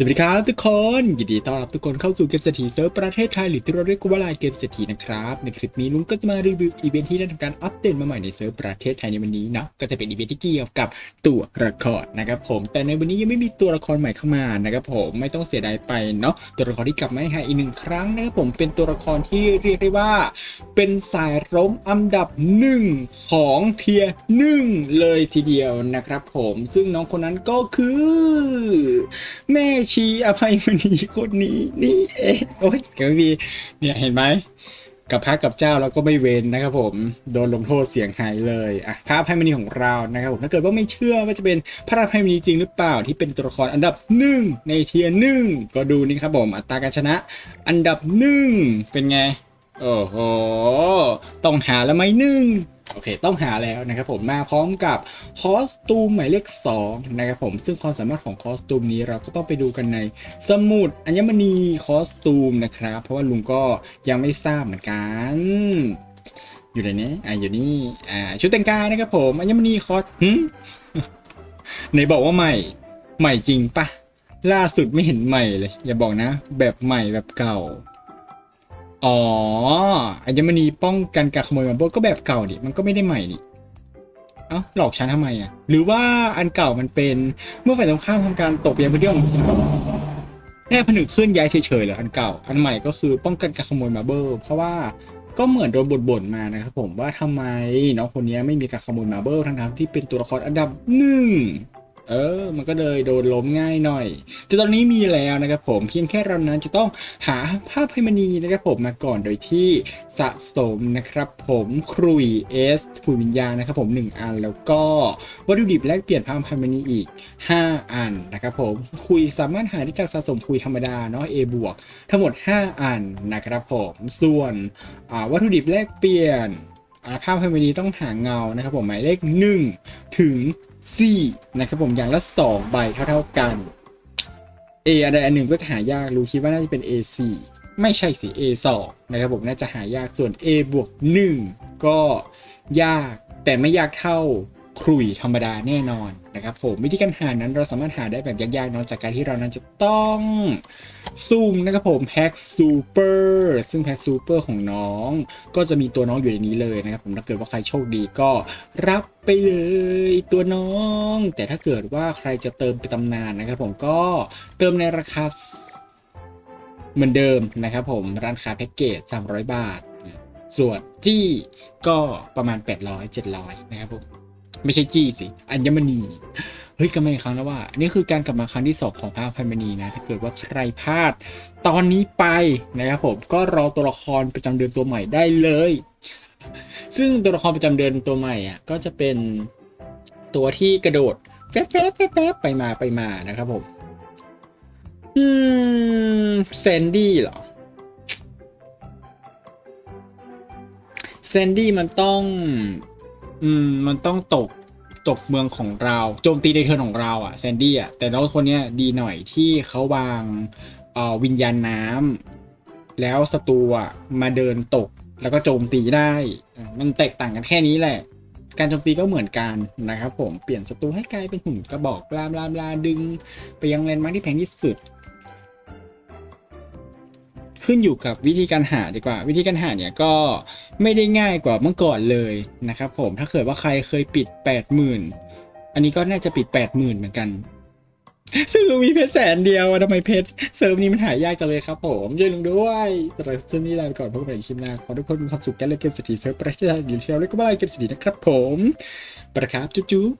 สวัสดีครับทุกคนยินดีต้อนรับทุกคนเข้าสู่เกมเศรษฐีเซิร์ฟประเทศไทยหรือที่เราเรียกว่าลน์เกมเศรษฐีนะครับในคลิปนี้ลุงก็จะมารีวิวอีเวนท์ที่ได้ทำการอัปเดตมาใหม่ในเซิร์ฟประเทศไทยในวันนี้นะก็จะเป็นอีเวนท์ที่เกี่ยวกับตัวละครนะครับผมแต่ในวันนี้ยังไม่มีตัวละครใหม่เข้ามานะครับผมไม่ต้องเสียดายไปเนาะตัวละครที่กลับมาให้อีกหนึ่งครั้งนะครับผมเป็นตัวละครที่เรียกได้ว่า เป็นสายร้มอันดับหนึ่งของเทียหนึ่งเลยทีเดียวนะครับผมซึ่งน้องคนนั้นก็คือแม่ชีอภัยมณีคนนี้นี่เองโอ้ยเกไม่มีเนี่ยเห็นไหมกับพระกับเจ้าเราก็ไม่เว้นนะครับผมโดนลงโทษเสียงหายเลยอะพระอภัยมณีของเรานะครับผมถ้าเกิดว่าไม่เชื่อว่าจะเป็นพระอภัยมณีจริงหรือเปล่าที่เป็นตัวละครอันดับหนึ่งในเทียร์หนึ่งก็ดูนี่ครับผมอัตราการชนะ อันดับหนึ่งเป็นไงโอ้โหต้องหาแล้วไหมหนึ่ง โอเค ต้องหาแล้วนะครับผมมาพร้อมกับคอสตูมหมายเลข2นะครับผมซึ่งความสามารถของคอสตูมนี้เราก็ต้องไปดูกันในสมุดอัญมณีคอสตูมนะครับ เพราะว่าลุงก็ยังไม่ทราบเหมือนกันอยู่ในเนี้อ่าอยู่นี่อ่าชุดแต่งกายนะครับผมอัญมณีคอสหึไหนบอกว่าใหม่ใหม่จริงปะล่าสุดไม่เห็นใหม่เลย อย่าบอกนะ แบบใหม่แบบเก่า อ๋ออัญมณีป้องกันการขโมยมาโบก็แบบเก่าดิมันก็ไม่ได้ใหม่นี่เอ้าหลอกฉันทำไมอะ หรือว่าอันเก่ามันเป็นเมื่อฝ่ายตรงข้ามทำการตกเยังพื้นที่ของฉันแค่ผนึกเคลื่อนย้ายเฉยๆเหรออันเก่า อันใหม่ก็คือป้องกันการขโมยมาเบิลเพราะว่าก็เหมือนโดนบ่นๆมานะครับผมว่าทำไมน้องคนนี้ไม่มีการขโมยมาเบิลทั้งๆที่เป็นตัวละครอันดับหนึ่ง เออ มันก็เลยโดนล้มง่ายหน่อย แต่ตอนนี้มีแล้วนะครับผมเพียงแค่เรานั้นจะต้องหาภาพไพมณีนะครับผมมาก่อนโดยที่สะสมนะครับผมครุยเอสคุยวิญญาณนะครับผม 1 อันแล้วก็วัตถุดิบแลกเปลี่ยนภาพไพมณีอีก 5 อันนะครับผมคุยสามารถหาได้จากสะสมคุยธรรมดาเนาะ A บวกทั้งหมด 5 อันนะครับผมส่วนวัตถุดิบแลกเปลี่ยนภาพไพมณีต้องหาเงานะครับผมหมายเลข 1 ถึง 4นะครับผมอย่างละ2ใบเท่าๆกัน A อันใดอันหนึ่งก็จะหายากรู้คิดว่าน่าจะเป็น A4 ไม่ใช่สิ A2 นะครับผมน่าจะหายากส่วน A บวก1ก็ยากแต่ไม่ยากเท่าครุยธรรมดาแน่นอนนะครับผมวิธีการหานั้นเราสามารถหาได้แบบยากๆเนอกจากการที่เรานั้นจะต้อง ซูมนะครับผมแพ็กซูเปอร์ซึ่งแพ็กซูเปอร์ของน้อง ก็จะมีตัวน้องอยู่ในนี้เลยนะครับผมถ้าเกิดว่าใครโชคดีก็รับไปเลยตัวน้อง แต่ถ้าเกิดว่าใครจะเติมเป็นตำนานนะครับผมก็เติมในราคาเหมือนเดิมนะครับผมร้านค้าแพ็กเกจ 300 บาท ส่วนจี้ก็ประมาณ 800 700 นะครับผม ไม่ใช่จี้สิ อัญมณี เฮ้ยกลับมาอีกครั้งแล้วว่านี่คือการกลับมาครั้งที่สองของพระอภัยมณีนะถ้าเกิดว่าใครพลาด ตอนนี้ไปนะครับผมก็รอตัวละครประจำเดือนตัวใหม่ได้เลย ซึ่งตัวละครประจำเดือนตัวใหม่อะก็จะเป็นตัวที่กระโดดแป๊บแป๊บแป๊บแป๊บไปมาไปมานะครับผมอืมแซนดี้เหรอแซนดี้มันต้อง อืม มันต้องตก ตกเมืองของเราโจมตีในเทิร์นของเราอะแซนดี้อะแต่น้องคนเนี้ยดีหน่อยที่เขาวางวิญญาณน้ำแล้วศัตรูอะมาเดินตกแล้วก็โจมตีได้ มันแตกต่างกันแค่นี้แหละ การโจมตีก็เหมือนกันนะครับผมเปลี่ยนศัตรูให้กลายเป็นหุ่นกระบอกลาบลาบลาดึง ไปยังแลนมาร์ที่แพงที่สุด ขึ้นอยู่กับวิธีการหาดีกว่า วิธีการหาเนี่ยก็ไม่ได้ง่ายกว่าเมื่อก่อนเลยนะครับผมถ้าเกิดว่าใครเคยปิด 80,000 อันนี้ก็น่าจะปิด 80,000 เหมือนกัน ซึ่งลุงมีเพชรแสนเดียวทำไมเพชรเซิร์ฟนี้มันหายากจังเลยครับผมช่วยลุงด้วยแต่เราเซิร์ฟนี้ลาไปก่อนพบกันใหม่คลิปหน้าขอทุกคนมีความสุขกันเล่นเกมสตรีเซิร์ฟประเทศไทยหรือเที่ยวเล่นก็ไม่ไล่เกมสตรีนะครับผมประครับจุ๊บ